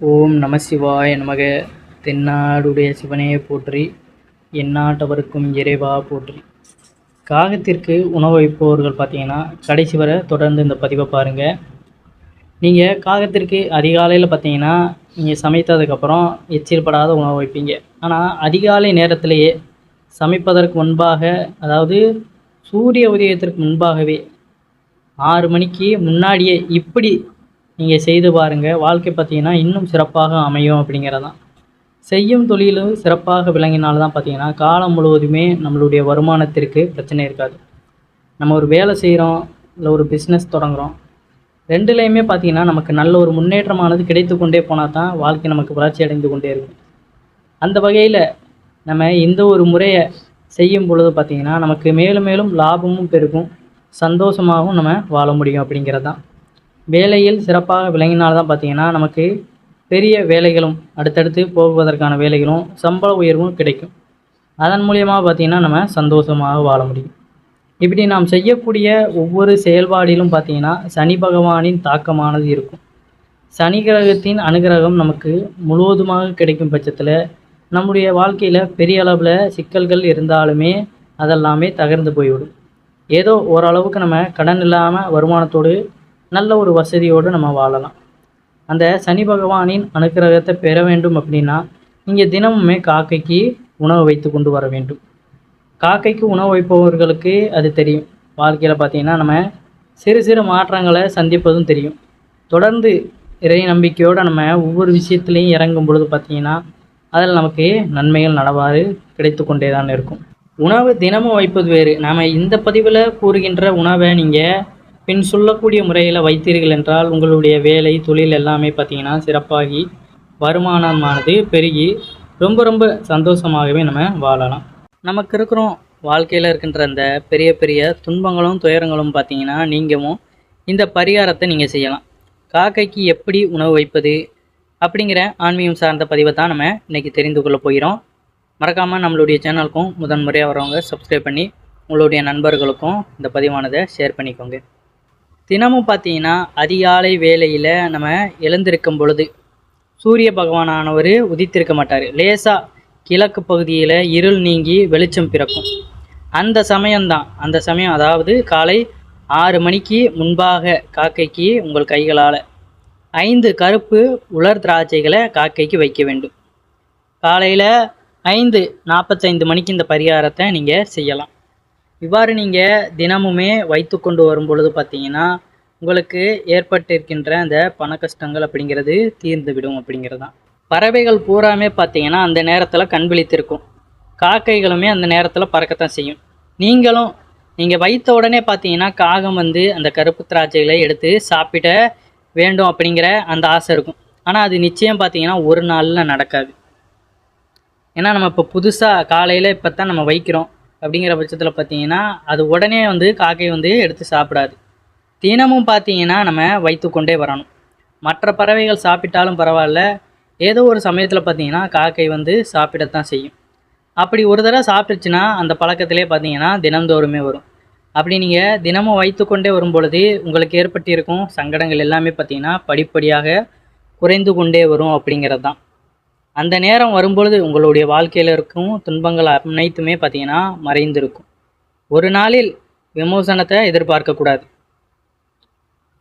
ஓம் நம சிவாய நமக. தென்னாடுடைய சிவனையை போற்றி எந்நாட்டவருக்கும் இறைவா போற்றி. காகத்திற்கு உணவு வைப்பவர்கள் பார்த்தீங்கன்னா கடைசி வரை தொடர்ந்து இந்த பதிவை பாருங்கள் நீங்கள் காகத்திற்கு அதிகாலையில் பார்த்தீங்கன்னா நீங்கள் சமைத்ததுக்கப்புறம் எச்சில்படாத உணவு வைப்பீங்க. ஆனால் அதிகாலை நேரத்திலேயே சமைப்பதற்கு முன்பாக அதாவது சூரிய உதயத்திற்கு முன்பாகவே ஆறு மணிக்கு முன்னாடியே இப்படி நீங்கள் செய்து பாருங்கள் வாழ்க்கை பார்த்திங்கன்னா இன்னும் சிறப்பாக அமையும் அப்படிங்கிறதான் செய்யும் தொழிலும் சிறப்பாக விளங்கினால் தான் பார்த்தீங்கன்னா காலம் முழுவதுமே நம்மளுடைய வருமானத்திற்கு பிரச்சனை இருக்காது. நம்ம ஒரு வேலை செய்கிறோம் இல்லை ஒரு பிஸ்னஸ் தொடங்குகிறோம் ரெண்டுலேயுமே பார்த்தீங்கன்னா நமக்கு நல்ல ஒரு முன்னேற்றமானது கிடைத்து கொண்டே போனால் தான் வாழ்க்கை நமக்கு வளர்ச்சி அடைந்து கொண்டே இருக்கும். அந்த வகையில் நம்ம இந்த ஒரு முறையை செய்யும் பொழுது பார்த்திங்கன்னா நமக்கு மேலும் மேலும் லாபமும் பெருகும் சந்தோஷமாகவும் நம்ம வாழ முடியும் அப்படிங்கிறது தான் வேலையில் சிறப்பாக விளங்கினால் தான் பார்த்திங்கன்னா நமக்கு பெரிய வேலைகளும் அடுத்தடுத்து போவதற்கான வேலைகளும் சம்பள உயர்வும் கிடைக்கும். அதன் மூலியமாக பார்த்திங்கன்னா நம்ம சந்தோஷமாக வாழ முடியும். இப்படி நாம் செய்யக்கூடிய ஒவ்வொரு செயல்பாடிலும் பார்த்திங்கன்னா சனி பகவானின் தாக்கமானது இருக்கும். சனி கிரகத்தின் அனுகிரகம் நமக்கு முழுவதுமாக கிடைக்கும் பட்சத்தில் நம்முடைய வாழ்க்கையில் பெரிய அளவில் சிக்கல்கள் இருந்தாலுமே அதெல்லாமே தகர்ந்து போய்விடும். ஏதோ ஓரளவுக்கு நம்ம கடன் இல்லாமல் வருமானத்தோடு நல்ல ஒரு வசதியோடு நம்ம வாழலாம். அந்த சனி பகவானின் அனுக்கிரகத்தை பெற வேண்டும் அப்படின்னா நீங்கள் தினமுமே காக்கைக்கு உணவு வைத்து கொண்டு வர வேண்டும். காக்கைக்கு உணவு வைப்பவர்களுக்கு அது தெரியும். வாழ்க்கையில் பார்த்தீங்கன்னா நம்ம சிறு சிறு மாற்றங்களை சந்திப்பதும் தெரியும். தொடர்ந்து இறை நம்பிக்கையோடு நம்ம ஒவ்வொரு விஷயத்துலையும் இறங்கும் பொழுது பார்த்தீங்கன்னா அதில் நமக்கு நன்மைகள் நடவாறு கிடைத்து கொண்டே தான் இருக்கும். உணவு தினமும் வைப்பது வேறு. நாம் இந்த பதிவில் கூறுகின்ற உணவை நீங்கள் பின் சொல்லக்கூடிய முறையில் வைத்தீர்கள் என்றால் உங்களுடைய வேலை தொழில் எல்லாமே பார்த்தீங்கன்னா சிறப்பாகி வருமானமானது பெருகி ரொம்ப ரொம்ப சந்தோஷமாகவே நம்ம வாழலாம். நமக்கு இருக்கிறோம் வாழ்க்கையில் இருக்கின்ற அந்த பெரிய பெரிய துன்பங்களும் துயரங்களும் பார்த்தீங்கன்னா நீங்கவும் இந்த பரிகாரத்தை நீங்கள் செய்யலாம். காக்கைக்கு எப்படி உணவு வைப்பது அப்படிங்கிற ஆன்மீகம் சார்ந்த பதிவை தான் நம்ம இன்றைக்கி தெரிந்து கொள்ள போகிறோம். மறக்காமல் நம்மளுடைய சேனலுக்கும் முதன் முறையாக வரவங்க சப்ஸ்கிரைப் பண்ணி உங்களுடைய நண்பர்களுக்கும் இந்த பதிவானதை ஷேர் பண்ணிக்கோங்க. தினமும் பார்த்தீங்கன்னா அதிகாலை வேளையில் நம்ம எழுந்திருக்கும் பொழுது சூரிய பகவானானவர் உதித்திருக்க மாட்டார். லேசாக கிழக்கு பகுதியில் இருள் நீங்கி வெளிச்சம் பிறக்கும். அந்த சமயம்தான். அந்த சமயம் அதாவது காலை ஆறு மணிக்கு முன்பாக காக்கைக்கு உங்கள் கைகளால் ஐந்து கருப்பு உலர் திராட்சைகளை காக்கைக்கு வைக்க வேண்டும். காலையில் ஐந்து நாற்பத்தைந்து மணிக்கு இந்த பரிகாரத்தை நீங்கள் செய்யலாம். இவ்வாறு நீங்கள் தினமுமே வைத்து கொண்டு வரும் பொழுது பார்த்தீங்கன்னா உங்களுக்கு ஏற்பட்டிருக்கின்ற அந்த பண கஷ்டங்கள் அப்படிங்கிறது தீர்ந்து விடும் அப்படிங்கிறது தான் பறவைகள் பூராமே பார்த்தீங்கன்னா அந்த நேரத்தில் கண் விழித்திருக்கும். காக்கைகளுமே அந்த நேரத்தில் பறக்கத்தான் செய்யும். நீங்களும் நீங்கள் வைத்த உடனே பார்த்தீங்கன்னா காகம் வந்து அந்த கருப்பு திராட்சைகளை எடுத்து சாப்பிட வேண்டும் அப்படிங்கிற அந்த ஆசை இருக்கும். ஆனால் அது நிச்சயம் பார்த்தீங்கன்னா ஒரு நாளில் நடக்காது. ஏன்னா நம்ம இப்போ புதுசாக காலையில் இப்போ தான் நம்ம வைக்கிறோம். அப்படிங்கிற பட்சத்தில் பார்த்தீங்கன்னா அது உடனே வந்து காக்கை வந்து எடுத்து சாப்பிடாது. தினமும் பார்த்தீங்கன்னா நம்ம வைத்து கொண்டே வரணும். மற்ற பறவைகள் சாப்பிட்டாலும் பரவாயில்ல. ஏதோ ஒரு சமயத்தில் பார்த்தீங்கன்னா காக்கை வந்து சாப்பிடத்தான் செய்யும். அப்படி ஒரு தடவை சாப்பிட்டுச்சுன்னா அந்த பழக்கத்திலே பார்த்தீங்கன்னா தினந்தோறுமே வரும். அப்படி நீங்கள் தினமும் வைத்து கொண்டே வரும் பொழுது உங்களுக்கு ஏற்பட்டிருக்கும் சங்கடங்கள் எல்லாமே பார்த்தீங்கன்னா படிப்படியாக குறைந்து கொண்டே வரும் அப்படிங்கிறது தான் அந்த நேரம் வரும்பொழுது உங்களுடைய வாழ்க்கையில் இருக்கும் துன்பங்கள் அனைத்துமே பார்த்தீங்கன்னா மறைந்திருக்கும். ஒரு நாளில் விமோசனத்தை எதிர்பார்க்கக்கூடாது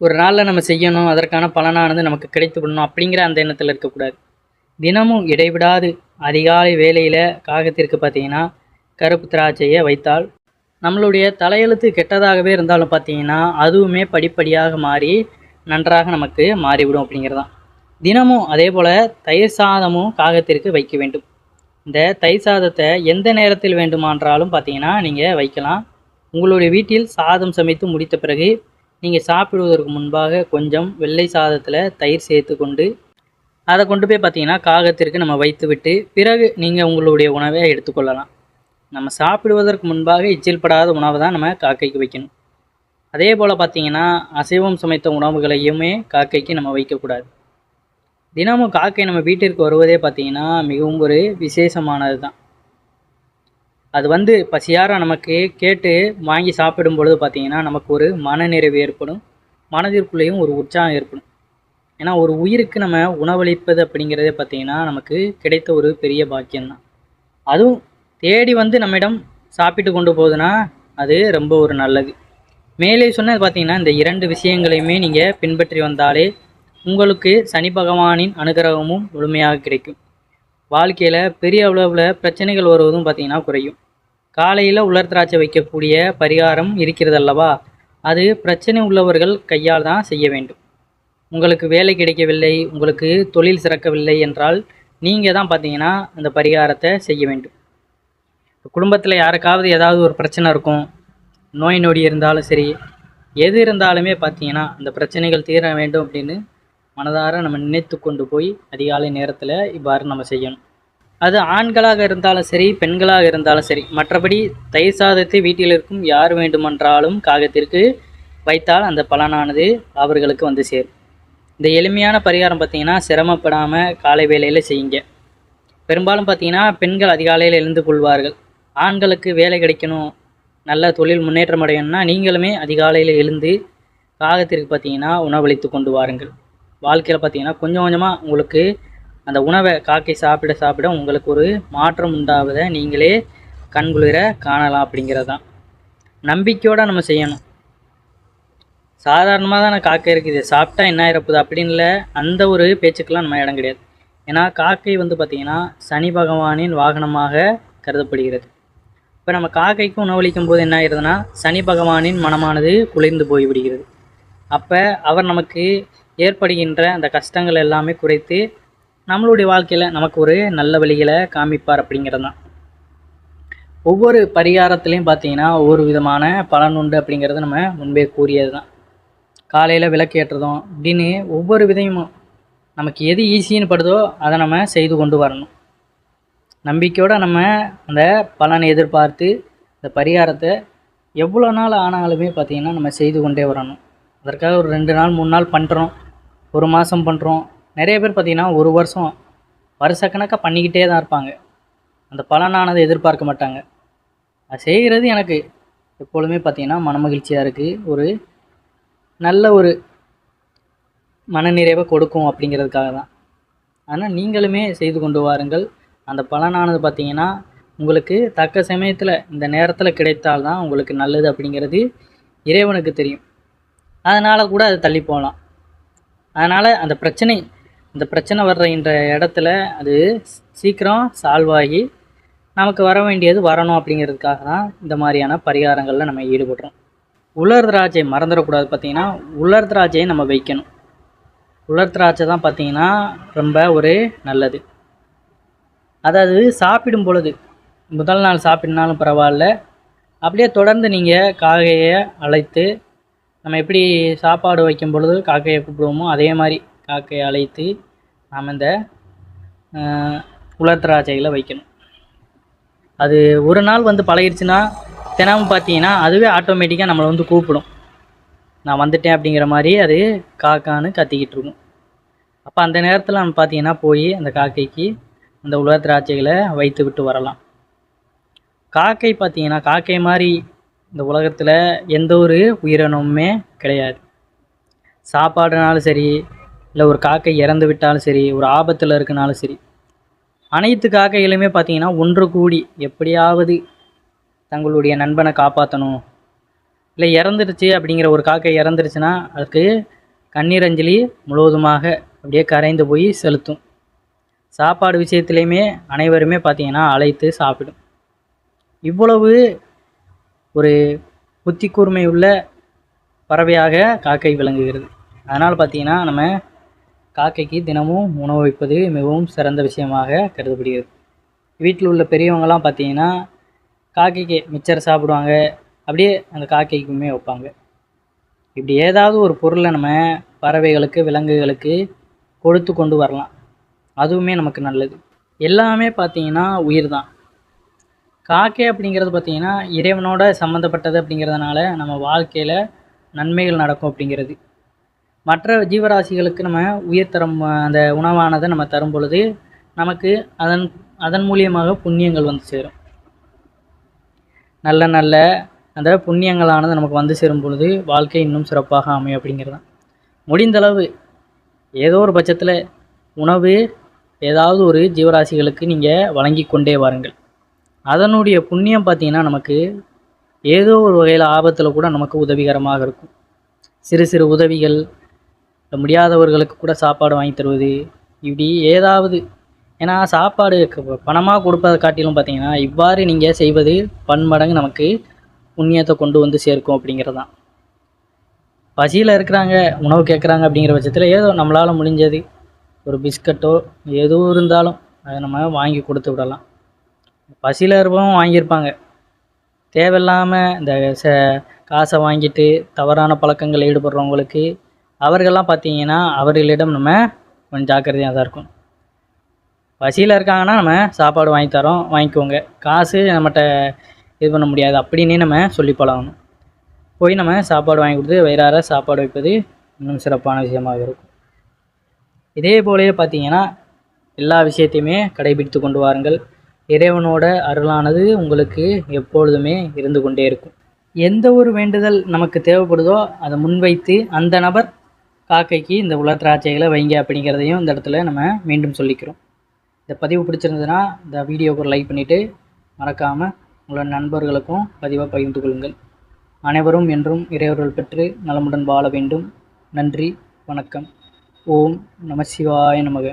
ஒரு நாளில் நம்ம செய்யணும் அதற்கான பலனானது நமக்கு கிடைத்து விடணும் அப்படிங்கிற அந்த எண்ணத்தில் இருக்கக்கூடாது தினமும் இடைவிடாது. அதிகாலை வேலையில் காகத்திற்கு பார்த்தீங்கன்னா கருப்பு திராட்சையை வைத்தால் நம்மளுடைய தலையெழுத்து கெட்டதாகவே இருந்தாலும் பார்த்தீங்கன்னா அதுவுமே படிப்படியாக மாறி நன்றாக நமக்கு மாறிவிடும் அப்படிங்கிறதான். தினமும் அதே போல் தயிர் சாதமும் காகத்திற்கு வைக்க வேண்டும். இந்த தயிர் சாதத்தை எந்த நேரத்தில் வேண்டுமான்றாலும் பார்த்தீங்கன்னா நீங்கள் வைக்கலாம். உங்களுடைய வீட்டில் சாதம் சமைத்து முடித்த பிறகு நீங்கள் சாப்பிடுவதற்கு முன்பாக கொஞ்சம் வெள்ளை சாதத்தில் தயிர் சேர்த்து கொண்டு அதை கொண்டு போய் பார்த்தீங்கன்னா காகத்திற்கு நம்ம வைத்து விட்டு பிறகு நீங்கள் உங்களுடைய உணவை எடுத்துக்கொள்ளலாம் நம்ம சாப்பிடுவதற்கு முன்பாக எச்சில் படாத உணவை தான் நம்ம காக்கைக்கு வைக்கணும். அதே போல் பார்த்தீங்கன்னா அசைவம் சமைத்த உணவுகளையுமே காக்கைக்கு நம்ம வைக்கக்கூடாது தினமும் காக்கை நம்ம வீட்டிற்கு வருவதே பார்த்திங்கன்னா மிகவும் ஒரு விசேஷமானது தான் அது வந்து பசியார நமக்கு கேட்டு வாங்கி சாப்பிடும் பொழுது பார்த்திங்கன்னா நமக்கு ஒரு மனநிறைவு ஏற்படும். மனதிற்குள்ளேயும் ஒரு உற்சாகம் ஏற்படும். ஏன்னா ஒரு உயிருக்கு நம்ம உணவளிப்பது அப்படிங்கிறதே பார்த்திங்கன்னா நமக்கு கிடைத்த ஒரு பெரிய பாக்கியம்தான். அதுவும் தேடி வந்து நம்மிடம் சாப்பிட்டு கொண்டு போகுதுன்னா அது ரொம்ப ஒரு நல்லது. மேலே சொன்னது பார்த்திங்கன்னா இந்த இரண்டு விஷயங்களையுமே நீங்கள் பின்பற்றி வந்தாலே உங்களுக்கு சனி பகவானின் அனுகிரகமும் முழுமையாக கிடைக்கும். வாழ்க்கையில் பெரிய அளவில் பிரச்சனைகள் வருவதும் பார்த்திங்கன்னா குறையும். காலையில் உலர் திராட்சை வைக்கக்கூடிய பரிகாரம் இருக்கிறது அல்லவா அது பிரச்சனை உள்ளவர்கள் கையால் தான் செய்ய வேண்டும். உங்களுக்கு வேலை கிடைக்கவில்லை உங்களுக்கு தொழில் சிறக்கவில்லை என்றால் நீங்கள் தான் பார்த்தீங்கன்னா அந்த பரிகாரத்தை செய்ய வேண்டும். குடும்பத்தில் யாருக்காவது ஏதாவது ஒரு பிரச்சனை இருக்கும் நோய் நொடி இருந்தாலும் சரி எது இருந்தாலுமே பார்த்தீங்கன்னா அந்த பிரச்சனைகள் தீர வேண்டும் அப்படின்னு மனதார நம்ம நினைத்து கொண்டு போய் அதிகாலை நேரத்தில் இவ்வாறு நம்ம செய்யணும். அது ஆண்களாக இருந்தாலும் சரி பெண்களாக இருந்தாலும் சரி மற்றபடி தயிர் சாதத்தை வீட்டில் இருக்கும் யார் வேண்டுமென்றாலும் காகத்திற்கு வைத்தால் அந்த பலனானது அவர்களுக்கு வந்து சேரும். இந்த எளிமையான பரிகாரம் பார்த்தீங்கன்னா சிரமப்படாமல் காலை வேலையில் செய்யுங்க. பெரும்பாலும் பார்த்தீங்கன்னா பெண்கள் அதிகாலையில் எழுந்து கொள்வார்கள். ஆண்களுக்கு வேலை கிடைக்கணும் நல்ல தொழில் முன்னேற்றம் அடையணும்னா நீங்களுமே அதிகாலையில் எழுந்து காகத்திற்கு பார்த்தீங்கன்னா உணவளித்து கொண்டு வாருங்கள். வாழ்க்கையில் பார்த்தீங்கன்னா கொஞ்சம் கொஞ்சமாக உங்களுக்கு அந்த உணவை காக்கை சாப்பிட சாப்பிட உங்களுக்கு ஒரு மாற்றம் உண்டாவதை நீங்களே கண்குளிர காணலாம் அப்படிங்கிறது தான் நம்பிக்கையோடு நம்ம செய்யணும். சாதாரணமாக தான் காக்கை இருக்குது. சாப்பிட்டா என்ன ஆயிரப்போகுது அப்படின்னு இல்லை அந்த ஒரு பேச்சுக்கெல்லாம் நம்ம இடம் கிடையாது. ஏன்னா காக்கை வந்து பார்த்திங்கன்னா சனி பகவானின் வாகனமாக கருதப்படுகிறது. இப்போ நம்ம காக்கைக்கு உணவளிக்கும் போது என்ன ஆயிருதுன்னா சனி பகவானின் மனமானது குளிர்ந்து போய்விடுகிறது. அப்போ அவர் நமக்கு ஏற்படுகின்ற அந்த கஷ்டங்கள் எல்லாமே குறைத்து நம்மளுடைய வாழ்க்கையில் நமக்கு ஒரு நல்ல வழிகளை காமிப்பார் அப்படிங்கிறது தான். ஒவ்வொரு பரிகாரத்துலேயும் பார்த்தீங்கன்னா ஒவ்வொரு விதமான பலன் உண்டு அப்படிங்கிறது நம்ம முன்பே கூறியது தான். காலையில் விளக்கேற்றதும் அப்படின்னு ஒவ்வொரு விதையும் நமக்கு எது ஈஸின்னு படுதோ அதை நம்ம செய்து கொண்டு வரணும். நம்பிக்கையோடு நம்ம அந்த பலனை எதிர்பார்த்து இந்த பரிகாரத்தை எவ்வளோ நாள் ஆனாலுமே பார்த்திங்கன்னா நம்ம செய்து கொண்டே வரணும். அதற்காக ஒரு ரெண்டு நாள் மூணு நாள் பண்ணுறோம் ஒரு மாதம் பண்ணுறோம் நிறைய பேர் பார்த்திங்கன்னா ஒரு வருஷம் வருஷக்கணக்காக பண்ணிக்கிட்டே தான் இருப்பாங்க. அந்த பலனானதை எதிர்பார்க்க மாட்டாங்க. அது செய்கிறது எனக்கு எப்பொழுதுமே பார்த்திங்கன்னா மனமகிழ்ச்சியாக இருக்குது ஒரு நல்ல ஒரு மனநிறைவை கொடுக்கும் அப்படிங்கிறதுக்காக தான். ஆனால் நீங்களுமே செய்து கொண்டு வாருங்கள். அந்த பலனானது பார்த்திங்கன்னா உங்களுக்கு தக்க சமயத்தில் இந்த நேரத்தில் கிடைத்தால்தான் உங்களுக்கு நல்லது அப்படிங்கிறது இறைவனுக்கு தெரியும். அதனால் கூட அது தள்ளி போகலாம். அதனால் அந்த பிரச்சனை இந்த பிரச்சனை வர்ற இந்த இடத்துல அது சீக்கிரம் சால்வ் ஆகி நமக்கு வர வேண்டியது வரணும் அப்படிங்கிறதுக்காக தான் இந்த மாதிரியான பரிகாரங்களில் நம்ம ஈடுபடுறோம். உலர் திராட்சை மறந்துடக்கூடாது பார்த்தீங்கன்னா உலர் திராட்சையை நம்ம வைக்கணும். உலர் திராட்சை தான் பார்த்தீங்கன்னா ரொம்ப ஒரு நல்லது. அதாவது சாப்பிடும் பொழுது முதல் நாள் சாப்பிட்னாலும் பரவாயில்ல அப்படியே தொடர்ந்து நீங்கள் காகையை அழைத்து நம்ம எப்படி சாப்பாடு வைக்கும் பொழுது காக்கையை கூப்பிடுவோமோ அதே மாதிரி காக்கையை அழைத்து நாம் இந்த உலர் திராட்சைகளை வைக்கணும். அது ஒரு நாள் வந்து பழகிடுச்சுன்னா தினமும் பார்த்தீங்கன்னா அதுவே ஆட்டோமேட்டிக்காக நம்மளை வந்து கூப்பிடும். நான் வந்துட்டேன் அப்படிங்கிற மாதிரி அது காக்கான்னு கத்திக்கிட்டு இருக்கும். அப்போ அந்த நேரத்தில் நம்ம பார்த்தீங்கன்னா போய் அந்த காக்கைக்கு அந்த உலர் திராட்சைகளை வைத்து விட்டு வரலாம். காக்கை பார்த்தீங்கன்னா காக்கை மாதிரி இந்த உலகத்தில் எந்த ஒரு உயிரினமுமே கிடையாது. சாப்பாடுனாலும் சரி இல்லை ஒரு காக்கை இறந்து விட்டாலும் சரி ஒரு ஆபத்தில் இருக்கனாலும் சரி அனைத்து காக்கைகளுமே பார்த்திங்கன்னா ஒன்று கூடி எப்படியாவது தங்களுடைய நண்பனை காப்பாற்றணும் இல்லை இறந்துருச்சு அப்படிங்கிற ஒரு காக்கை இறந்துருச்சுன்னா அதுக்கு கண்ணீர் அஞ்சலி முழுவதுமாக அப்படியே கரைந்து போய் செலுத்தும். சாப்பாடு விஷயத்துலையுமே அனைவருமே பார்த்திங்கன்னா அழைத்து சாப்பிடும். இவ்வளவு ஒரு புத்தி கூர்மை உள்ள பறவையாக காக்கை விளங்குகிறது. அதனால் பார்த்தீங்கன்னா நம்ம காக்கைக்கு தினமும் உணவு வைப்பது மிகவும் சிறந்த விஷயமாக கருதப்படுகிறது. வீட்டில் உள்ள பெரியவங்களாம் பார்த்தீங்கன்னா காக்கைக்கு மிச்சர் சாப்பிடுவாங்க. அப்படியே அந்த காக்கைக்குமே வைப்பாங்க. இப்படி ஏதாவது ஒரு பொருளை நம்ம பறவைகளுக்கு விலங்குகளுக்கு கொடுத்து கொண்டு வரலாம். அதுவுமே நமக்கு நல்லது. எல்லாமே பார்த்தீங்கன்னா உயிர் தான். காக்கை அப்படிங்கிறது பார்த்திங்கன்னா இறைவனோட சம்மந்தப்பட்டது அப்படிங்கிறதுனால நம்ம வாழ்க்கையில் நன்மைகள் நடக்கும் அப்படிங்கிறது. மற்ற ஜீவராசிகளுக்கு நம்ம உயிர் அந்த உணவானதை நம்ம தரும் பொழுது நமக்கு அதன் அதன் மூலியமாக புண்ணியங்கள் வந்து சேரும். நல்ல நல்ல அந்த புண்ணியங்களானது நமக்கு வந்து சேரும் பொழுது வாழ்க்கை இன்னும் சிறப்பாக அமையும் அப்படிங்கிறது தான். முடிந்தளவு ஏதோ ஒரு பட்சத்தில் உணவு ஏதாவது ஒரு ஜீவராசிகளுக்கு நீங்கள் வழங்கி கொண்டே வாருங்கள். அதனுடைய புண்ணியம் பார்த்தீங்கன்னா நமக்கு ஏதோ ஒரு வகையில் ஆபத்தில் கூட நமக்கு உதவிகரமாக இருக்கும். சிறு சிறு உதவிகள் முடியாதவர்களுக்கு கூட சாப்பாடு வாங்கி தருவது இப்படி ஏதாவது. ஏன்னா சாப்பாடு பணமாக கொடுப்பதை காட்டிலும் பார்த்தீங்கன்னா இவ்வாறு நீங்கள் செய்வது பன்மடங்கு நமக்கு புண்ணியத்தை கொண்டு வந்து சேர்க்கும் அப்படிங்கிறது தான் பசியில் இருக்கிறாங்க உணவு கேட்குறாங்க அப்படிங்கிற பட்சத்தில் ஏதோ நம்மளால் முடிஞ்சது. ஒரு பிஸ்கட்டோ எதுவும் இருந்தாலும் அதை நம்ம வாங்கி கொடுத்து விடலாம். பசியில் இருப்பவங்க வாங்கியிருப்பாங்க. தேவையில்லாமல் இந்த ச காசை வாங்கிட்டு தவறான பழக்கங்களில் ஈடுபடுறவங்களுக்கு அவர்கள்லாம் பார்த்தீங்கன்னா அவர்களிடம் நம்ம கொஞ்சம் ஜாக்கிரதையாக தான் இருக்கும் பசியில் இருக்காங்கன்னா நம்ம சாப்பாடு வாங்கி தரோம் வாங்கிக்கோங்க. காசு நம்மகிட்ட இது பண்ண முடியாது அப்படின்னே நம்ம சொல்லி பழகணும். போய் நம்ம சாப்பாடு வாங்கி கொடுத்து வயிறார சாப்பாடு வைப்பது இன்னும் சிறப்பான விஷயமாக இருக்கும். இதே போலவே பார்த்தீங்கன்னா எல்லா விஷயத்தையுமே கடைபிடித்து கொண்டு வாருங்கள். இறைவனோட அருளானது உங்களுக்கு எப்பொழுதுமே இருந்து கொண்டே இருக்கும். எந்த ஒரு வேண்டுதல் நமக்கு தேவைப்படுதோ அதை முன்வைத்து அந்த நபர் காக்கைக்கு இந்த உலர் திராட்சைகளை வைங்க அப்படிங்கிறதையும் இந்த இடத்துல நம்ம மீண்டும் சொல்லிக்கிறோம். இந்த பதிவு பிடிச்சிருந்ததுன்னா இந்த வீடியோவுக்கு ஒரு லைக் பண்ணிவிட்டு மறக்காமல் உங்களோட நண்பர்களுக்கும் பதிவாக பகிர்ந்து கொள்ளுங்கள். அனைவரும் என்றும் இறைவர்கள் பெற்று நலமுடன் வாழ வேண்டும். நன்றி வணக்கம். ஓம் நம சிவாய நமக.